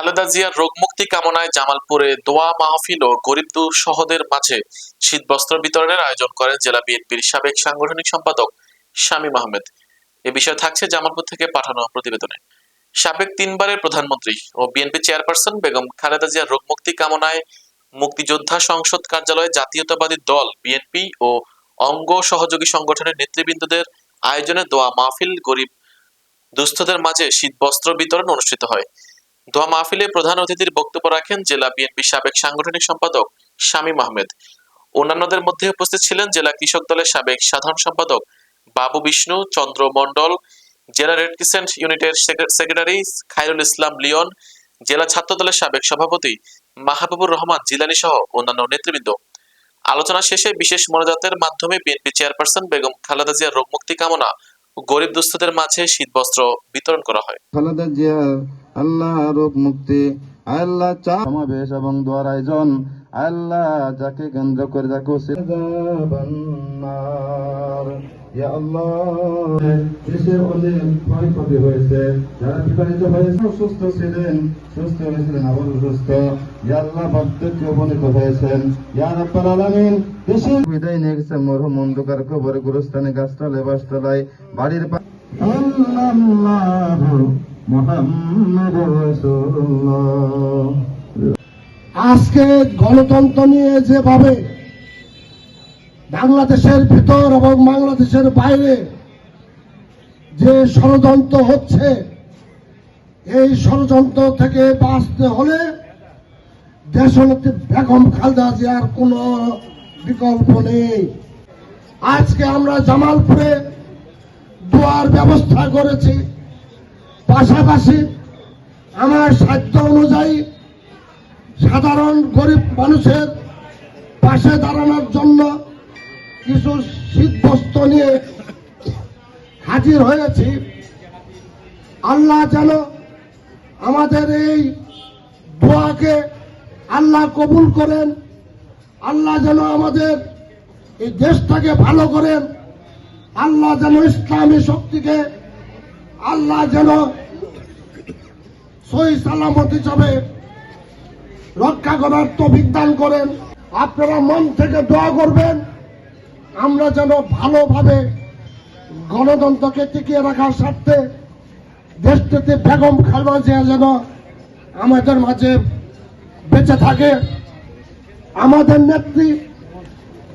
খালেদা জিয়ার রোগমুক্তি কামনায় জামালপুরে দোয়া মাহফিল ও গরিব দুঃসহদের মাঝে শীতবস্ত্র বিতরণের আয়োজন করেন জেলা বিএনপির সাবেক সাংগঠনিক সম্পাদক শামীম আহমেদ। এ বিষয়ে থাকছে জামালপুর থেকে পাঠানো প্রতিবেদনে। সাবেক তিনবারের প্রধানমন্ত্রী ও বিএনপি চেয়ারপারসন বেগম খালেদা জিয়ার রোগমুক্তি কামনায় মুক্তিযোদ্ধা সংসদ কার্যালয়ে জাতীয়তাবাদী দল বিএনপি ও অঙ্গ সহযোগী সংগঠনের নেতৃবৃন্দদের আয়োজনে দোয়া মাহফিল গরিব দুস্থদের মাঝে শীতবস্ত্র বিতরণ অনুষ্ঠিত হয়। দোয়া মাহফিলে প্রধান অতিথির বক্তব্য রাখেন জেলা বিএনপি সাবেক সাংগঠনিক সম্পাদক শামীম আহমেদ। অন্যান্যদের মধ্যে উপস্থিত ছিলেন জেলা কৃষক দলের সাবেক সাধারণ সম্পাদক বাবু বিষ্ণু, চন্দ্র মণ্ডল, জেলা রেড ক্রিসেন্ট ইউনিটের সেক্রেটারি খায়রুল ইসলাম লিওন, জেলা ছাত্র দলের সাবেক সভাপতি মাহবুবুর রহমান জিলানি সহ অন্যান্য নেতৃবৃন্দ। আলোচনা শেষে বিশেষ মনোজাতের মাধ্যমে বিএনপি চেয়ারপারসন বেগম খালেদা জিয়ার রোগমুক্তি কামনা গরিব দুস্থদের মাঝে শীতবস্ত্র বিতরণ করা হয়। খালেদা জিয়ার আল্লাহ রোগ মুক্তি, আল্লাহ চা সমাবেশ এবং দোয়ার আয়োজন, আল্লাহ যাকে কেন্দ্র করে বিদায় নিয়ে বাড়ির আজকে গণতন্ত্র নিয়ে যেভাবে বাংলাদেশের ভিতর এবং বাংলাদেশের বাইরে যে ষড়যন্ত্র হচ্ছে, এই ষড়যন্ত্র থেকে বাঁচতে হলে দেশনেত্রী বেগম খালেদা জিয়ার কোনো বিকল্প নেই। আজকে আমরা জামালপুরে দোয়ার ব্যবস্থা করেছি। পাশাপাশি আমার সাধ্য অনুযায়ী সাধারণ গরিব মানুষের পাশে দাঁড়ানোর জন্য কিছু শীতবস্ত্র নিয়ে হাজির হয়েছি। আল্লাহ যেন আমাদের এই দোয়াকে আল্লাহ কবুল করেন। আল্লাহ যেন আমাদের এই দেশটাকে ভালো করেন। আল্লাহ যেন ইসলামী শক্তিকে আল্লাহ যেন সই সালামত হিসাবে রক্ষা করার তো বিজ্ঞান করেন। আপনারা মন থেকে দোয়া করবেন। আমরা যেন ভালোভাবে গণতন্ত্রকে টিকিয়ে রাখার স্বার্থে দেশটিতে বেগম খালেদা জিয়া যেন আমাদের মাঝে বেঁচে থাকে। আমাদের নেত্রী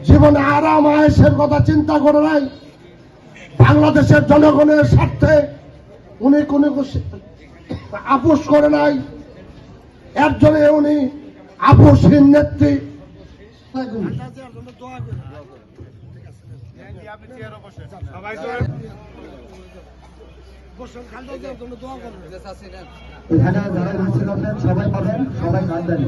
জীবনে আরাম আয়েসের কথা চিন্তা করে নাই। বাংলাদেশের জনগণের স্বার্থে উনি কোনো আপোষ করে নাই। এর জন্য উনি আপোষহীন নেত্রী। সবাই পাবেন সবাই আসবেন